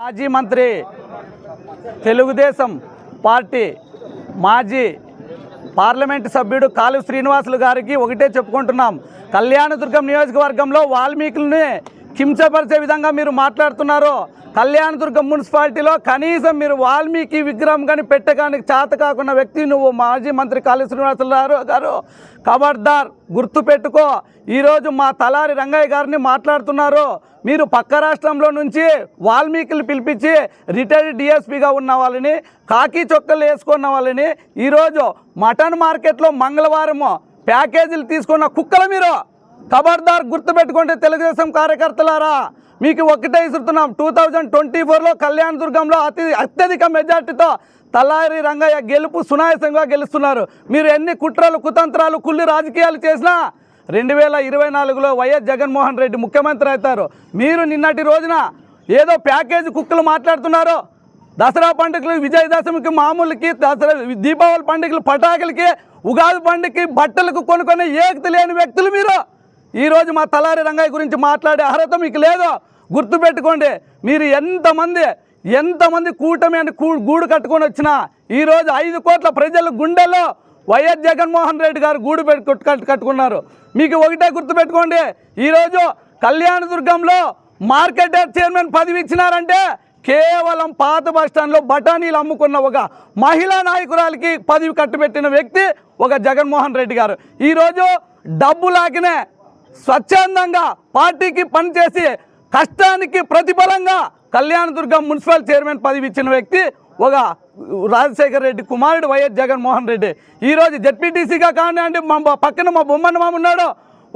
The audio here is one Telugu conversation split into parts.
మాజీ మంత్రి తెలుగుదేశం పార్టీ మాజీ పార్లమెంటు సభ్యుడు కాలు శ్రీనివాసులు గారికి ఒకటే చెప్పుకుంటున్నాం. కళ్యాణదుర్గం నియోజకవర్గంలో వాల్మీకులని కించపరిచే విధంగా మీరు మాట్లాడుతున్నారు కళ్యాణదుర్గం మున్సిపాలిటీలో కనీసం మీరు వాల్మీకి విగ్రహం కానీ పెట్టడానికి చేత కాకున్న వ్యక్తి నువ్వు మాజీ మంత్రి కాళీ శ్రీనివాసరావు గారు గారు ఖబర్దార్ గుర్తు పెట్టుకో. ఈరోజు మా తలారి రంగయ్య గారిని మాట్లాడుతున్నారు. మీరు పక్క రాష్ట్రంలో నుంచి వాల్మీకులు పిలిపించి రిటైర్డ్ డిఎస్పీగా ఉన్న వాళ్ళని కాకి చొక్కలు వేసుకున్న వాళ్ళని ఈరోజు మటన్ మార్కెట్లో మంగళవారము ప్యాకేజీలు తీసుకున్న కుక్కలు మీరు. ఖబర్దార్ గుర్తుపెట్టుకుంటే తెలుగుదేశం కార్యకర్తలారా. మీకు ఒకటే ఇస్తున్నాం టూ థౌజండ్ ట్వంటీ ఫోర్లో కళ్యాణ దుర్గంలో అతి అత్యధిక మెజార్టీతో తలారి రంగయ్య గెలుపు సునాయసంగా గెలుస్తున్నారు. మీరు ఎన్ని కుట్రలు కుతంత్రాలు కుళ్ళి రాజకీయాలు చేసినా రెండు వేల ఇరవై నాలుగులో వైఎస్ జగన్మోహన్ రెడ్డి ముఖ్యమంత్రి అవుతారు. మీరు నిన్నటి రోజున ఏదో ప్యాకేజీ కుక్కలు మాట్లాడుతున్నారు దసరా పండుగలు విజయదశమికి మామూలుకి దసరా దీపావళి పండుగలు పటాకులకి ఉగాది పండుగకి బట్టలకు కొనుక్కునే ఏకత లేని వ్యక్తులు మీరు. ఈరోజు మా తలారి రంగయ్య గురించి మాట్లాడే అర్హత మీకు లేదో గుర్తుపెట్టుకోండి. మీరు ఎంతమంది ఎంతమంది కూటమి అని గూడు కట్టుకొని వచ్చినా ఈరోజు ఐదు కోట్ల ప్రజల గుండెల్లో వైఎస్ జగన్మోహన్ రెడ్డి గారు గూడు పెట్టు కట్టుకున్నారు. మీకు ఒకటే గుర్తుపెట్టుకోండి. ఈరోజు కళ్యాణదుర్గంలో మార్కెట్ చైర్మన్ పదవి ఇచ్చినారంటే కేవలం పాత బస్ స్టాండ్లో బఠానీలు అమ్ముకున్న ఒక మహిళా నాయకురాలకి పదవి కట్టుబెట్టిన వ్యక్తి ఒక జగన్మోహన్ రెడ్డి గారు. ఈరోజు డబ్బు లాగినే స్వచ్ఛందంగా పార్టీకి పనిచేసి కష్టానికి ప్రతిఫలంగా కళ్యాణదుర్గం మున్సిపల్ చైర్మన్ పదవి ఇచ్చిన వ్యక్తి ఒక రాజశేఖర రెడ్డి కుమారుడు వైఎస్ జగన్మోహన్ రెడ్డి. ఈరోజు జడ్పీటీసీగా కానివ్వండి మా మా పక్కన మా బొమ్మన్న మామ ఉన్నాడు.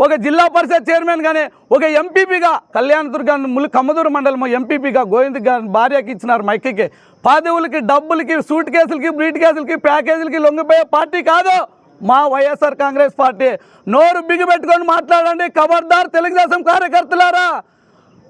ఒక జిల్లా పరిషత్ చైర్మన్ కానీ ఒక ఎంపీపీగా కళ్యాణదుర్గం ములు కమ్మదూరు మండలం ఎంపీపీగా గోవింద్ గారి భార్యకి ఇచ్చినారు మైక్కి. పదవులకి డబ్బులకి సూట్ కేసులకి బ్రీట్ కేసులకి ప్యాకేజీలకి లొంగిపోయే పార్టీ కాదు. మా వైఎస్ఆర్ కాంగ్రెస్ పార్టీ నోరు బిగిపెట్టుకొని మాట్లాడండి. ఖబర్దార్ తెలుగుదేశం కార్యకర్తలారా.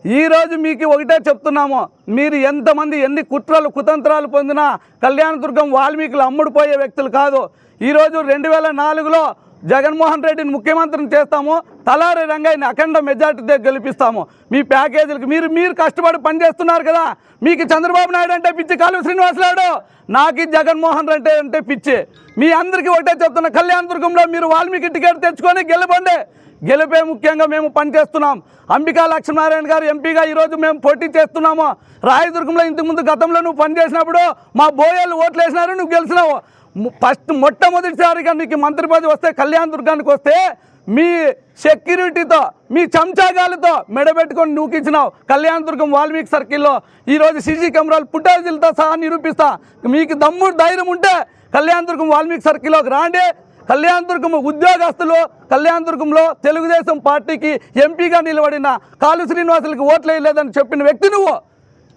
ఈరోజు మీకు ఒకటే చెప్తున్నాము. మీరు ఎంతమంది ఎన్ని కుట్రలు కుతంత్రాలు పొందినా కళ్యాణదుర్గం వాల్మీకులు అమ్ముడుపోయే వ్యక్తులు కాదు. ఈరోజు రెండు వేల నాలుగులో జగన్మోహన్ రెడ్డిని ముఖ్యమంత్రిని చేస్తాము తలారి రంగాయని అఖండ మెజార్టీతో గెలిపిస్తాము. మీ ప్యాకేజీలకు మీరు మీరు కష్టపడి పనిచేస్తున్నారు కదా. మీకు చంద్రబాబు నాయుడు అంటే పిచ్చి కాలువ శ్రీనివాసరాడు నాకు ఈ జగన్మోహన్ రెడ్డి అంటే పిచ్చి. మీ అందరికీ ఒకటే కళ్యాణ దుర్గంలో మీరు వాల్మీకి టికెట్ తెచ్చుకొని గెలవండి. గెలిపే ముఖ్యంగా మేము పనిచేస్తున్నాం. అంబికా లక్ష్మీనారాయణ గారు ఎంపీగా ఈరోజు మేము పోటీ చేస్తున్నాము. రాయదుర్గంలో ఇంతకుముందు గతంలో నువ్వు పనిచేసినప్పుడు మా బోయాలు ఓట్లు వేసినారు నువ్వు గెలిచినావు. ఫస్ట్ మొట్టమొదటిసారిగా నీకు మంత్రి పదవి వస్తే కళ్యాణ్ దుర్గానికి వస్తే మీ సెక్యూరిటీతో మీ చెంచాగాలతో మెడబెట్టుకొని నూకించినావు కళ్యాణ దుర్గం వాల్మీకి సర్కిల్లో. ఈరోజు సీసీ కెమెరాలు పుట్టాజీలతో సహా నిరూపిస్తా. మీకు దమ్ముడు ధైర్యం ఉంటే కళ్యాణ దుర్గం వాల్మీకి సర్కిల్లోకి రాండి. కళ్యాణదుర్గం ఉద్యోగస్తులు కళ్యాణదుర్గంలో తెలుగుదేశం పార్టీకి ఎంపీగా నిలబడిన కాలు శ్రీనివాసులకి ఓట్లు వేయలేదని చెప్పిన వ్యక్తి నువ్వు.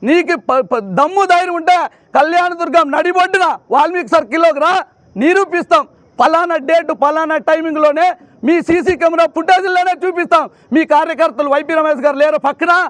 నీకు ప- దమ్ము ధైర్యం ఉంటే కళ్యాణదుర్గం నడిబొడ్డున వాల్మీకి సర్కిల్లోకి రా నిరూపిస్తాం. ఫలానా డేట్ ఫలానా టైమింగ్లోనే మీ సీసీ కెమెరా ఫుటేజ్లోనే చూపిస్తాం. మీ కార్యకర్తలు వైపీ రమేష్ గారు లేరు పక్కన.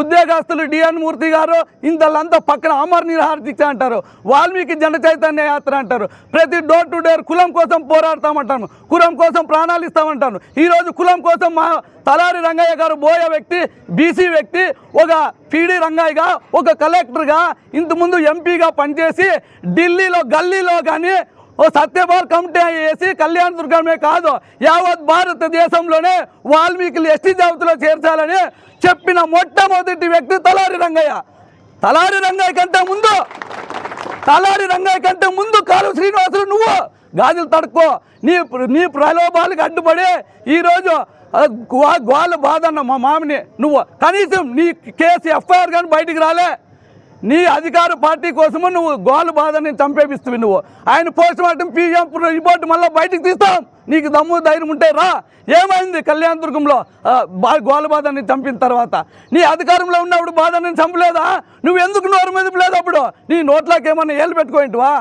ఉద్యోగస్తులు డిఎన్ మూర్తి గారు ఇంతలంతా పక్కన అమర్ నిరహార దీక్ష అంటారు. వాల్మీకి జన చైతన్య యాత్ర అంటారు. ప్రతి డోర్ టు డోర్ కులం కోసం పోరాడతామంటాను కులం కోసం ప్రాణాలు ఇస్తామంటాను ఈరోజు కులం కోసం మా తలారి రంగయ్య గారు బోయ వ్యక్తి బీసీ వ్యక్తి ఒక పీడీ రంగయ్యగా ఒక కలెక్టర్గా ఇంతకుముందు ఎంపీగా పనిచేసి ఢిల్లీలో గల్లీలో కానీ ఓ సత్యభార్ కమిటీ వేసి కళ్యాణ దుర్గమే కాదు యావత్ భారతదేశంలోనే వాల్మీకులు ఎస్టీ జాబితాలో చేర్చాలని చెప్పిన మొట్టమొదటి వ్యక్తి తలారి రంగయ్య. తలారి రంగయ్య కంటే ముందు తలారి రంగయ్య కంటే ముందు కాలు శ్రీనివాసులు నువ్వు. గాజులు తడుక్కో. నీ నీ ప్రలోభాలకు అడ్డుపడి ఈరోజు ఆ, బాధన్న గ్వాల బాధ అన్న మా మామిని నువ్వు. కనీసం నీ కేసు ఎఫ్ఐఆర్ కానీ బయటికి రాలే. అధికార పార్టీ కోసము నువ్వు గోలు బాధని చంపేపిస్తువి నువ్వు. ఆయన పోస్ట్ మార్టం పీఎం రిపోర్ట్ మళ్ళీ బయటకు తీస్తాం. నీకు దమ్ము ధైర్యం ఉంటే రా. ఏమైంది కళ్యాణదుర్గంలో దుర్గంలో? బా గోల బాధని చంపిన తర్వాత. నీ అధికారంలో ఉన్నప్పుడు బాధని చంపలేదా? నువ్వు ఎందుకు నోరు మెదపలేదు అప్పుడు? నీ నోట్లోకి ఏమన్నా ఏళ్ళు పెట్టుకోయింటివా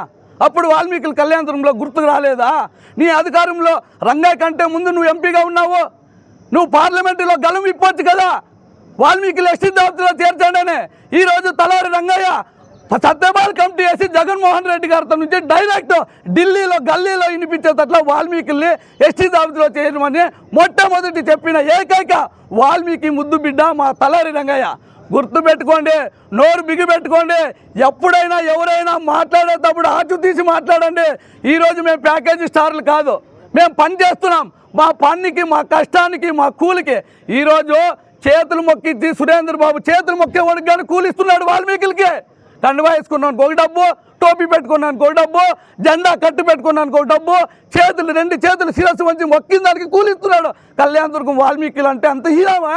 అప్పుడు వాల్మీకులు కళ్యాణదుర్గంలో గుర్తుకు రాలేదా? నీ అధికారంలో రంగా కంటే ముందు నువ్వు ఎంపీగా ఉన్నావు. నువ్వు పార్లమెంటులో గలం ఇప్పొచ్చు కదా. వాల్మీకి లక్ష్మీ జాబితాలో చేర్చాడనే ఈరోజు తలవారి తలారి రంగయ్య సత్యపాల్ కమిటీ వేసి జగన్మోహన్ రెడ్డి గారితో నుంచి డైరెక్ట్ ఢిల్లీలో గల్లీలో వినిపించేటట్ల వాల్మీకిల్ని ఎస్టీ జాబితాలో చేయమని మొట్టమొదటి చెప్పిన ఏకైక వాల్మీకి ముద్దు బిడ్డ మా తలారి రంగయ్య. గుర్తుపెట్టుకోండి నోరు బిగిపెట్టుకోండి ఎప్పుడైనా ఎవరైనా మాట్లాడేటప్పుడు ఆచు తీసి మాట్లాడండి. ఈరోజు మేము ప్యాకేజీ స్టార్లు కాదు మేము పని చేస్తున్నాం. మా పనికి మా కష్టానికి మా కూలికి. ఈరోజు చేతులు మొక్కించి సురేంద్ర బాబు చేతులు మొక్కేవాడికి కానీ కూలిస్తున్నాడు వాల్మీకులకి. కండువా వేసుకున్నాను ఒక డబ్బు టోపీ పెట్టుకున్నాను ఒక డబ్బు జెండా కట్టు పెట్టుకున్నాను ఒక డబ్బు చేతులు రెండు చేతులు శిరస్సు వంచి మొక్కిన దానికి కూలిస్తున్నాడు. కళ్యాణ దుర్గం వాల్మీకులు అంటే అంత హీరామా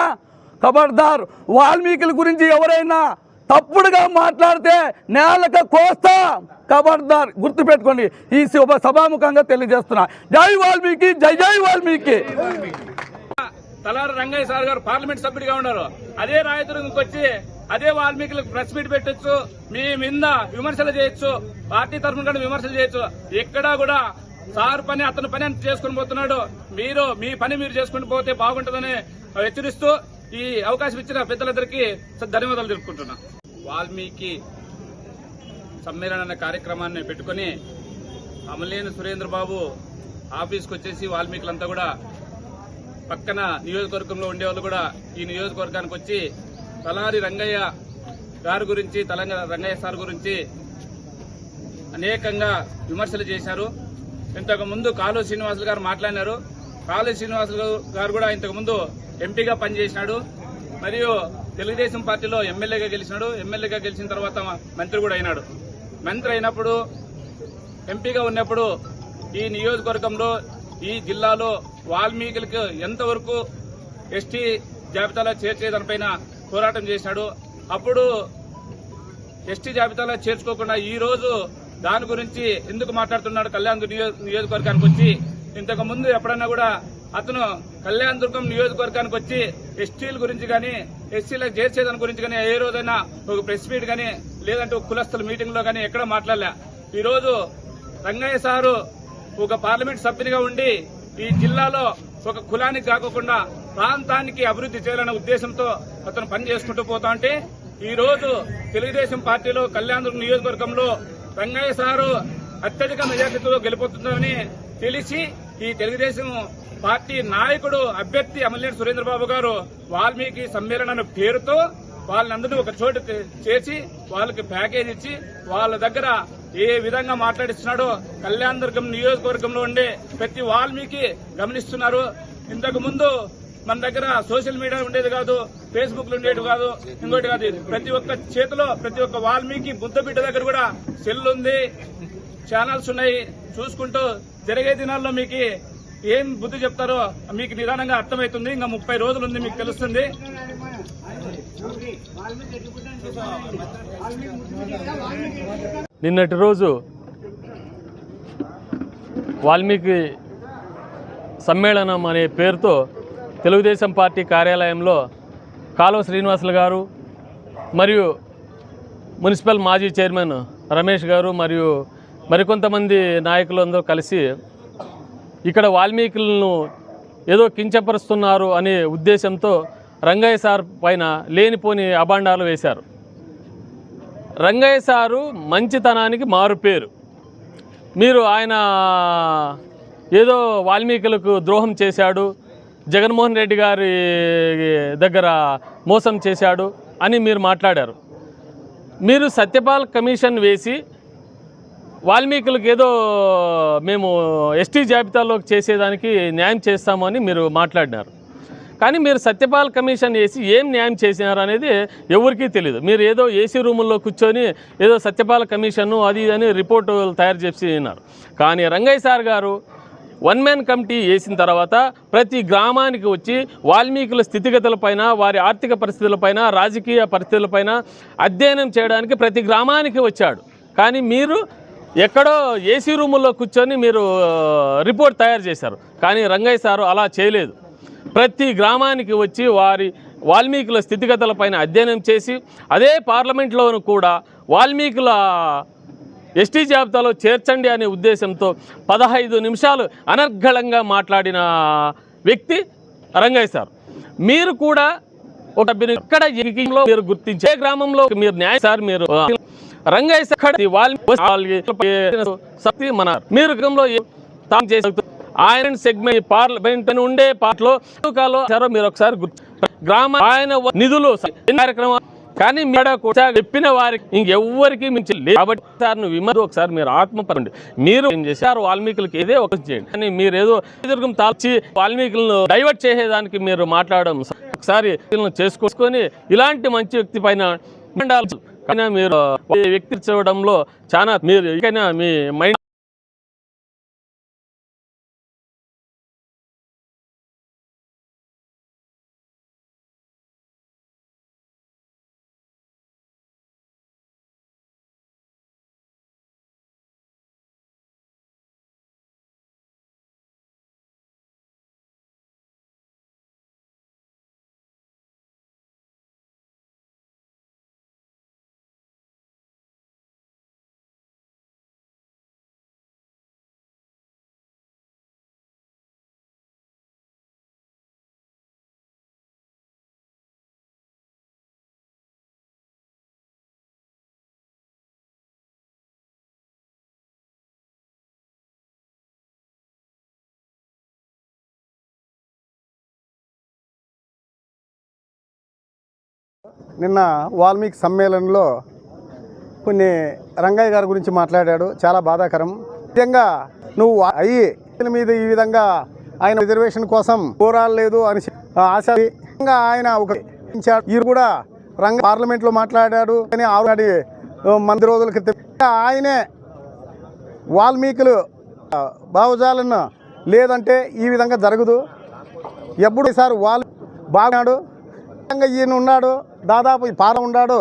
కబడ్దార్ వాల్మీకుల గురించి ఎవరైనా తప్పుడుగా మాట్లాడితే నేలక కోస్తా. కబడ్దార్ గుర్తుపెట్టుకోండి ఈ శుభ సభాముఖంగా తెలియజేస్తున్నా. జై వాల్మీకి జై జై వాల్మీకి. తలారి రంగయ్య సార్ గారు పార్లమెంట్ సభ్యుడిగా ఉన్నారు. అదే రాయదుర్గంకి వచ్చి అదే వాల్మీకులకు ప్రెస్ మీట్ పెట్టొచ్చు మీ మీద విమర్శలు చేయొచ్చు పార్టీ తరఫున కూడా విమర్శలు చేయొచ్చు. ఎక్కడా కూడా సార్ పని అతని పని అని చేసుకుని పోతున్నాడు. మీరు మీ పని మీరు చేసుకుని పోతే బాగుంటుందని హెచ్చరిస్తూ ఈ అవకాశం ఇచ్చిన పెద్దలందరికీ ధన్యవాదాలు తెలుపుకుంటున్నా. వాల్మీకి సమ్మేళన అనే కార్యక్రమాన్ని పెట్టుకుని అమలేని సురేంద్ర బాబు ఆఫీస్కి వచ్చేసి వాల్మీకులంతా కూడా పక్కన నియోజకవర్గంలో ఉండేవాళ్ళు కూడా ఈ నియోజకవర్గానికి వచ్చి తలారి రంగయ్య గారి గురించి తెలంగాణ రంగయ్య సార్ గురించి అనేకంగా విమర్శలు చేశారు. ఇంతకు ముందు కాలు శ్రీనివాసులు గారు మాట్లాడినారు. కాలు శ్రీనివాసులు గారు కూడా ఇంతకు ముందు ఎంపీగా పనిచేసినాడు. మరియు తెలుగుదేశం పార్టీలో ఎమ్మెల్యేగా గెలిచినాడు. ఎమ్మెల్యేగా గెలిచిన తర్వాత మంత్రి కూడా అయినాడు. మంత్రి అయినప్పుడు ఎంపీగా ఉన్నప్పుడు ఈ నియోజకవర్గంలో ఈ జిల్లాలో వాల్మీకులకు ఎంతవరకు ఎస్టీ జాబితాలో చేర్చే దానిపైన పోరాటం చేశాడు. అప్పుడు ఎస్టీ జాబితాలో చేర్చుకోకుండా ఈ రోజు దాని గురించి ఎందుకు మాట్లాడుతున్నాడు కళ్యాణ్ నియోజకవర్గానికి వచ్చి ఇంతకు ముందు ఎప్పుడన్నా కూడా అతను కళ్యాణ్ దుర్గం నియోజకవర్గానికి వచ్చి ఎస్టీల గురించి కానీ ఎస్సీలకు చేర్చేదాని గురించి కానీ ఏ రోజైనా ఒక ప్రెస్ మీట్ కానీ లేదంటే ఒక కులస్తుల మీటింగ్లో కానీ ఎక్కడ మాట్లాడలే. ఈరోజు రంగయ్య సారు ఒక పార్లమెంట్ సభ్యునిగా ఉండి ఈ జిల్లాలో ఒక కులానికి కాకుండా ప్రాంతానికి అభివృద్ధి చేయాలనే ఉద్దేశంతో అతను పని చేసుకుంటూ పోతా ఉంటే ఈ రోజు తెలుగుదేశం పార్టీలో కళ్యాణదుర్గం నియోజకవర్గంలో రంగయ్య సారు అత్యధిక మెజార్టీతో గెలిపోతుందని తెలిసి ఈ తెలుగుదేశం పార్టీ నాయకుడు అభ్యర్థి అమలేని సురేంద్రబాబు గారు వాల్మీకి సమ్మేళన పేరుతో వాళ్ళందరినీ ఒక చోటు చేసి వాళ్ళకి ప్యాకేజ్ ఇచ్చి వాళ్ళ దగ్గర ఏ విధంగా మాట్లాడిస్తున్నాడో కళ్యాణ దుర్గం నియోజకవర్గంలో ఉండే ప్రతి వాల్మీకి గమనిస్తున్నారు. ఇంతకు ముందు మన దగ్గర సోషల్ మీడియా ఉండేది కాదు ఫేస్బుక్లో ఉండేది కాదు. ఇంకోటి కాదు ప్రతి ఒక్క చేతిలో ప్రతి ఒక్క వాల్మీకి బుద్ధ బిడ్డ దగ్గర కూడా సెల్ ఉంది ఛానల్స్ ఉన్నాయి. చూసుకుంటూ జరిగే దినాల్లో మీకు ఏం బుద్ధి చెప్తారో మీకు నిదానంగా అర్థమవుతుంది. ఇంకా ముప్పై రోజులు ఉంది మీకు తెలుస్తుంది. నిన్నటి రోజు వాల్మీకి సమ్మేళనం అనే పేరుతో తెలుగుదేశం పార్టీ కార్యాలయంలో కాలువ శ్రీనివాసులు గారు మరియు మున్సిపల్ మాజీ చైర్మన్ రమేష్ గారు మరియు మరికొంతమంది నాయకులందరూ కలిసి ఇక్కడ వాల్మీకులను ఏదో కించపరుస్తున్నారు అనే ఉద్దేశంతో రంగయ్య సార్ పైన లేనిపోని అభాండాలు వేశారు. రంగయ్య సారు మంచితనానికి మారు పేరు. మీరు ఆయన ఏదో వాల్మీకులకు ద్రోహం చేశాడు జగన్మోహన్ రెడ్డి గారి దగ్గర మోసం చేశాడు అని మీరు మాట్లాడారు. మీరు సత్యపాల్ కమిషన్ వేసి వాల్మీకులకు ఏదో మేము ఎస్టీ జాబితాలోకి చేసేదానికి న్యాయం చేస్తామని మీరు మాట్లాడినారు. కానీ మీరు సత్యపాల్ కమిషన్ వేసి ఏం న్యాయం చేసినారు అనేది ఎవరికీ తెలియదు మీరు ఏదో ఏసీ రూముల్లో కూర్చొని ఏదో సత్యపాల్ కమిషన్ను అది ఇది అని రిపోర్టు తయారు చేసి ఉన్నారు కానీ రంగయ్య సార్ గారు వన్ మ్యాన్ కమిటీ వేసిన తర్వాత ప్రతి గ్రామానికి వచ్చి వాల్మీకుల స్థితిగతులపైన వారి ఆర్థిక పరిస్థితులపైన రాజకీయ పరిస్థితులపైన అధ్యయనం చేయడానికి ప్రతి గ్రామానికి వచ్చాడు. కానీ మీరు ఎక్కడో ఏసీ రూముల్లో కూర్చొని మీరు రిపోర్ట్ తయారు చేశారు. కానీ రంగయ్య సారు అలా చేయలేదు. ప్రతి గ్రామానికి వచ్చి వారి వాల్మీకుల స్థితిగతులపైన అధ్యయనం చేసి అదే పార్లమెంట్లోను కూడా వాల్మీకుల ఎస్టీ జాబితాలో చేర్చండి అనే ఉద్దేశంతో పదహైదు నిమిషాలు అనర్ఘళంగా మాట్లాడిన వ్యక్తి రంగయ్య సార్ మీరు కూడా ఒక ఎక్కడ మీరు గుర్తించే గ్రామంలో మీరు న్యాయ సార్ మీరు రంగయ్య సార్ వాల్మీకి మన మీరు గ్రామంలో తాము చేసే ఆయన సెగ్మెంట్ పార్లమెంట్ అని ఉండే పాటలో మీరు ఒకసారి గుర్తు గ్రామ ఆయన నిధులు కార్యక్రమం కానీ మీడ కూడా చెప్పిన వారికి ఇంకెవ్వరికి మించి లేదు కాబట్టి సార్ నువ్వు విమర్శ ఒకసారి మీరు ఆత్మపరండి మీరు ఏం చేశారు వాల్మీకులకి ఏదే ఒక చేయండి కానీ మీరు ఏదో ఎదురుగం తాల్చి వాల్మీకులను డైవర్ట్ చేసేదానికి మీరు మాట్లాడడం ఒకసారి చేసుకొని ఇలాంటి మంచి వ్యక్తి పైన మీరు వ్యక్తి చూడడంలో చాలా మీరు ఇకైనా మీ మైండ్ నిన్న వాల్మీకి సమ్మేళనంలో కొన్ని రంగయ్య గారి గురించి మాట్లాడాడు. చాలా బాధాకరం. నిజంగా నువ్వు అయ్యి మీద ఈ విధంగా ఆయన రిజర్వేషన్ కోసం పోరాడలేదు అని ఆశ ఇంకా ఆయన ఒక ఇచ్చాడు. కూడా రంగ పార్లమెంట్లో మాట్లాడాడు. అని ఆరు మంది రోజుల క్రితం ఆయనే వాల్మీకులు భావజాలను లేదంటే ఈ విధంగా జరగదు. ఎప్పుడు ఈసారి వాళ్ళు బాగున్నాడు. ఈయన ఉన్నాడు. దాదాపు ఈ పాల ఉన్నాడు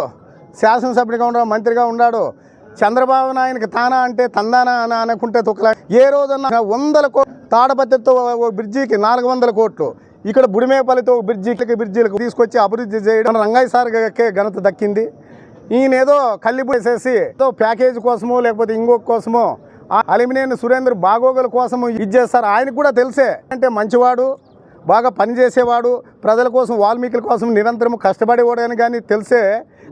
శాసనసభ్యుడిగా ఉన్నాడు మంత్రిగా ఉన్నాడు. చంద్రబాబు నాయనకి తానా అంటే తందానా అని అనుకుంటే తొక్కలా. ఏ రోజన్నా వందల కోట్లు తాడపత్రితో ఓ బ్రిడ్జికి నాలుగు వందల కోట్లు. ఇక్కడ బుడిమేపల్లితో బ్రిడ్జికి బ్రిడ్జిలకు తీసుకొచ్చి అభివృద్ధి చేయడం రంగయ్య సార్కే ఘనత దక్కింది. ఈయన ఏదో కల్లిపు వేసేసి ఏదో ప్యాకేజ్ కోసమో లేకపోతే ఇంకొక కోసమో ఆ అలిమినేని సురేంద్ర బాగోగుల కోసము ఇది చేస్తారు. ఆయనకు కూడా తెలిసే. అంటే మంచివాడు. బాగా పనిచేసేవాడు ప్రజల కోసం వాల్మీకుల కోసం నిరంతరం కష్టపడేవాడు అని కానీ తెలిసే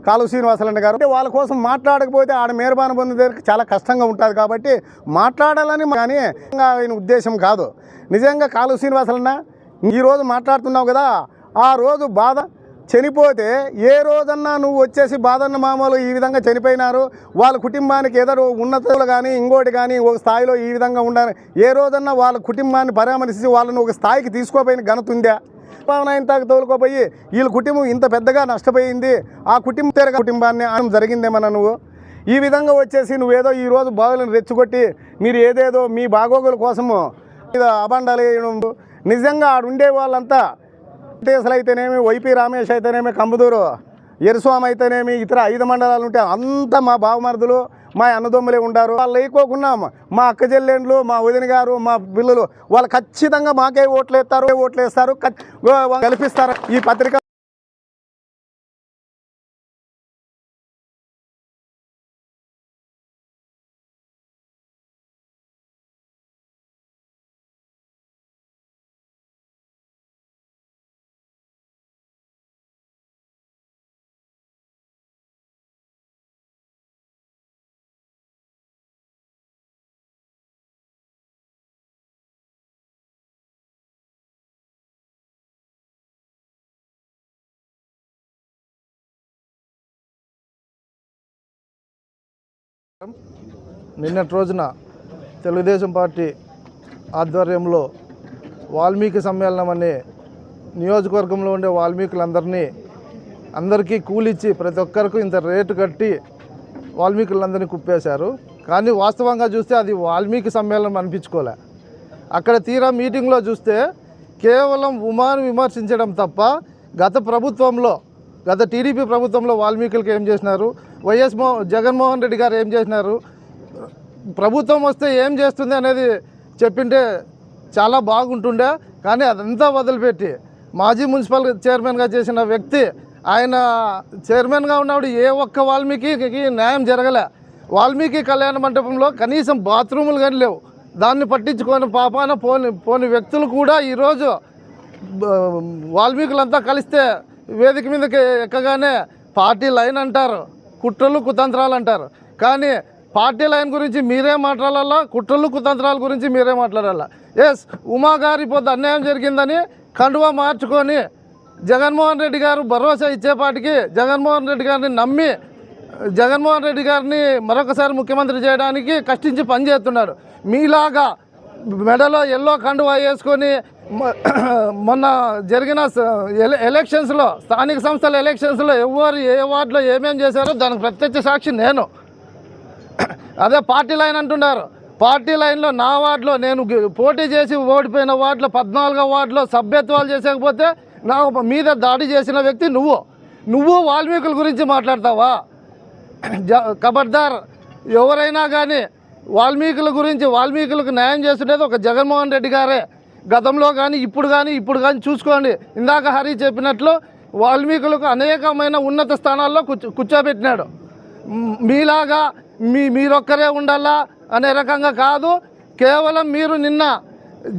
కాలు శ్రీనివాసలండి గారు. అంటే వాళ్ళ కోసం మాట్లాడకపోతే ఆడ మేర్బాన పొందేందుకు చాలా కష్టంగా ఉంటుంది కాబట్టి మాట్లాడాలని కానీ ఇంకా ఆయన ఉద్దేశం కాదు. నిజంగా కాలు శ్రీనివాసలన్న ఈరోజు మాట్లాడుతున్నావు కదా ఆ రోజు బాధ చనిపోతే ఏ రోజన్నా నువ్వు వచ్చేసి బాధన్న మామూలు ఈ విధంగా చనిపోయినారు వాళ్ళ కుటుంబానికి ఏదో ఉన్నతులు కానీ ఇంకోటి కానీ ఒక స్థాయిలో ఈ విధంగా ఉండాలి. ఏ రోజన్నా వాళ్ళ కుటుంబాన్ని పరామర్శించి వాళ్ళని ఒక స్థాయికి తీసుకోపోయిన ఘనత ఉందా? ఆయన తాకు తోలుకోపోయి వీళ్ళ కుటుంబం ఇంత పెద్దగా నష్టపోయింది. ఆ కుటుంబ తెరగ కుటుంబాన్ని ఆయన జరిగిందేమన్నా నువ్వు? ఈ విధంగా వచ్చేసి నువ్వేదో ఈ రోజు బాగులను రెచ్చగొట్టి మీరు ఏదేదో మీ బాగోగుల కోసము ఇది అబండాలు వేయడం. నిజంగా ఆడుండే వాళ్ళంతా వెంకటేశ్వర అయితేనేమి వైపీ రామేష్ అయితేనేమి కంబదూరు ఎరుస్వామి అయితేనేమి ఇతర ఐదు మండలాలు ఉంటే అంతా మా బావమరుదులు మా అన్నదమ్ములే ఉంటారు వాళ్ళు లేకోకుండా మా అక్క చెల్లెండ్లు మా వదిన గారు మా పిల్లలు వాళ్ళు ఖచ్చితంగా మాకే ఓట్లు వేస్తారు ఓట్లు వేస్తారు కల్పిస్తారు. ఈ పత్రిక నిన్నటి రోజున తెలుగుదేశం పార్టీ ఆధ్వర్యంలో వాల్మీకి సమ్మేళనం అనే నియోజకవర్గంలో ఉండే వాల్మీకులందరినీ అందరికీ కూలిచ్చి ప్రతి ఒక్కరికి ఇంత రేటు కట్టి వాల్మీకులందరినీ కుప్పేశారు. కానీ వాస్తవంగా చూస్తే అది వాల్మీకి సమ్మేళనం అనిపించుకోలే. అక్కడ తీరా మీటింగ్లో చూస్తే కేవలం ఉమాను విమర్శించడం తప్ప గత ప్రభుత్వంలో గత టీడీపీ ప్రభుత్వంలో వాల్మీకులకు ఏం చేసినారు? వైఎస్ మో జగన్మోహన్ రెడ్డి గారు ఏం చేసినారు? ప్రభుత్వం వస్తే ఏం చేస్తుంది అనేది చెప్పింటే చాలా బాగుంటుండే కానీ అదంతా వదిలిపెట్టి మాజీ మున్సిపల్ చైర్మన్గా చేసిన వ్యక్తి ఆయన చైర్మన్గా ఉన్నప్పుడు ఏ ఒక్క వాల్మీకి న్యాయం జరగలే. వాల్మీకి కళ్యాణ మండపంలో కనీసం బాత్రూములు కానీ లేవు. దాన్ని పట్టించుకొని పాపాన పోని పోని వ్యక్తులు కూడా ఈరోజు వాల్మీకులంతా కలిస్తే వేదిక మీదకి ఎక్కగానే పార్టీ లైన్ అంటారు కుట్రలు కుతంత్రాలు అంటారు. కానీ పార్టీ లైన్ గురించి మీరే మాట్లాడాలా? కుట్రలు కుతంత్రాల గురించి మీరే మాట్లాడాలా? ఎస్ ఉమా గారి పొద్దు అన్యాయం జరిగిందని కండువా మార్చుకొని జగన్మోహన్ రెడ్డి గారు భరోసా ఇచ్చేపాటికి జగన్మోహన్ రెడ్డి గారిని నమ్మి జగన్మోహన్ రెడ్డి గారిని మరొకసారి ముఖ్యమంత్రి చేయడానికి కష్టించి పనిచేస్తున్నాడు. మీలాగా మెడలో ఎల్లో కండువా వేసుకొని మొన్న జరిగిన స- ఎలక్షన్స్లో స్థానిక సంస్థల ఎలక్షన్స్లో ఎవరు ఏ వార్డులో ఏమేం చేశారో దానికి ప్రత్యక్ష సాక్షి నేను. అదే పార్టీ లైన్ అంటున్నారు. పార్టీ లైన్లో నా వార్డులో నేను పోటీ చేసి ఓడిపోయిన వార్డులో పద్నాలుగో వార్డులో సభ్యత్వాలు చేసేకపోతే నా మీద దాడి చేసిన వ్యక్తి నువ్వు. నువ్వు వాల్మీకుల గురించి మాట్లాడతావా? జ ఎవరైనా కానీ వాల్మీకుల గురించి వాల్మీకులకు న్యాయం చేస్తుండేది ఒక జగన్మోహన్ రెడ్డి గారే. గతంలో కానీ ఇప్పుడు కానీ ఇప్పుడు కానీ చూసుకోండి. ఇందాక హరి చెప్పినట్లు వాల్మీకులకు అనేకమైన ఉన్నత స్థానాల్లో కూర్చో కూర్చోబెట్టినాడు. మీలాగా మీ మీరొక్కరే ఉండాలా అనే రకంగా కాదు కేవలం మీరు నిన్న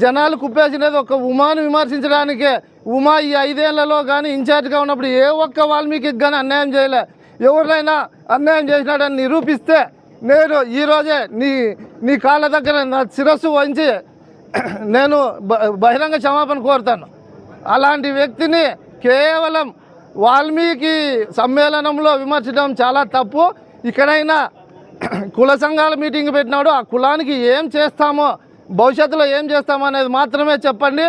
జనాలు కుప్పేసినది ఒక ఉమాను విమర్శించడానికే. ఉమా ఈ ఐదేళ్ళలో కానీ ఇన్ఛార్జ్గా ఉన్నప్పుడు ఏ ఒక్క వాల్మీకి కానీ అన్యాయం చేయలే. ఎవరైనా అన్యాయం చేసినాడని నిరూపిస్తే నేను ఈరోజే నీ నీ కాళ్ళ దగ్గర నా శిరస్సు వంచి నేను బ- బహిరంగ క్షమాపణ కోరుతాను. అలాంటి వ్యక్తిని కేవలం వాల్మీకి సమ్మేళనంలో విమర్శించడం చాలా తప్పు. ఇక్కడైనా కుల సంఘాల మీటింగ్ పెట్టినాడు. ఆ కులానికి ఏం చేస్తామో భవిష్యత్తులో ఏం చేస్తామో అనేది మాత్రమే చెప్పండి.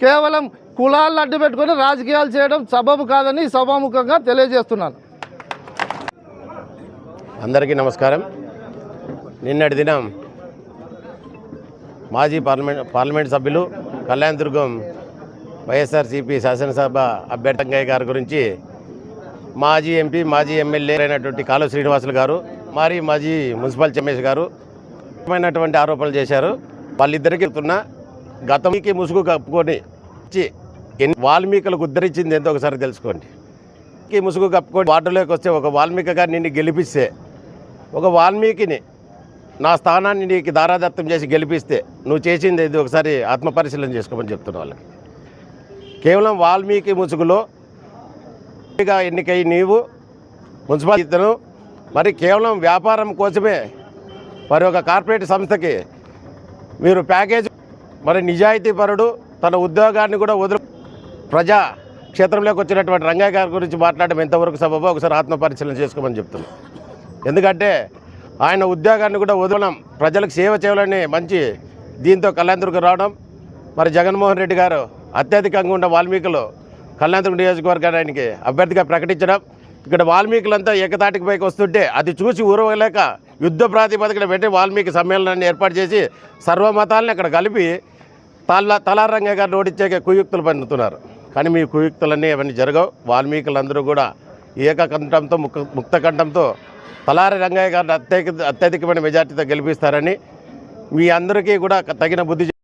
కేవలం కులాలను అడ్డు పెట్టుకొని రాజకీయాలు చేయడం సబబు కాదని సభాముఖంగా తెలియజేస్తున్నాను. అందరికీ నమస్కారం. నిన్నటి దినం మాజీ పార్లమెంట్ పార్లమెంట్ సభ్యులు కళ్యాణ్ దుర్గం వైఎస్ఆర్సీపీ శాసనసభ అభ్యర్థి గారి గురించి మాజీ ఎంపీ మాజీ ఎమ్మెల్యే అయినటువంటి కాలు శ్రీనివాసులు గారు మరి మాజీ మున్సిపల్ చమేష్ గారు ముఖ్యమైనటువంటి ఆరోపణలు చేశారు. వాళ్ళిద్దరికి చెప్తున్న గతంకి ముసుగు కప్పుకొని చి, వాల్మీకులకు ఉద్ధరించింది ఎంతో ఒకసారి తెలుసుకోండి. ముసుగు కప్పుకొని వార్డులోకి వస్తే ఒక వాల్మీకి గారు నిన్ను గెలిపిస్తే ఒక వాల్మీకిని నా స్థానాన్ని నీకు దారాదత్తం చేసి గెలిపిస్తే నువ్వు చేసింది ఇది ఒకసారి ఆత్మపరిశీలన చేసుకోమని చెప్తున్న వాళ్ళకి. కేవలం వాల్మీకి ముసుగులో ఎన్నికై నీవు మున్సిపాలిటీను మరి కేవలం వ్యాపారం కోసమే మరి ఒక కార్పొరేట్ సంస్థకి మీరు ప్యాకేజ్ మరి నిజాయితీపరుడు తన ఉద్యోగాన్ని కూడా వదిలి ప్రజా క్షేత్రంలోకి వచ్చినటువంటి రంగయ్య గారి గురించి మాట్లాడడం ఎంతవరకు సబబో ఒకసారి ఆత్మపరిశీలన చేసుకోమని చెప్తున్నాం. ఎందుకంటే ఆయన ఉద్యోగాన్ని కూడా వదలడం ప్రజలకు సేవ చేయాలని మంచి దీంతో కళ్యాణదుర్గం రావడం. మరి జగన్మోహన్ రెడ్డి గారు అత్యధికంగా ఉన్న వాల్మీకులు కళ్యాణదుర్గం నియోజకవర్గాన్ని ఆయనకి అభ్యర్థిగా ప్రకటించడం. ఇక్కడ వాల్మీకులంతా ఏకతాటికి పైకి వస్తుంటే అది చూసి ఊరవలేక యుద్ధ ప్రాతిపదికన పెట్టి వాల్మీకి సమ్మేళనాన్ని ఏర్పాటు చేసి సర్వమతాలని అక్కడ కలిపి తల తలారంగ గారు ఓడించే కుయుక్తులు పన్నుతున్నారు. కానీ మీ కుయుక్తులన్నీ అవన్నీ జరగవు. వాల్మీకులందరూ కూడా ఏకకంఠంతో ముక్త ముక్తకంఠంతో తలారి రంగయ్య గారిని అత్యధిక అత్యధికమైన మెజార్టీతో గెలిపిస్తారని మీ అందరికీ కూడా తగిన బుద్ధి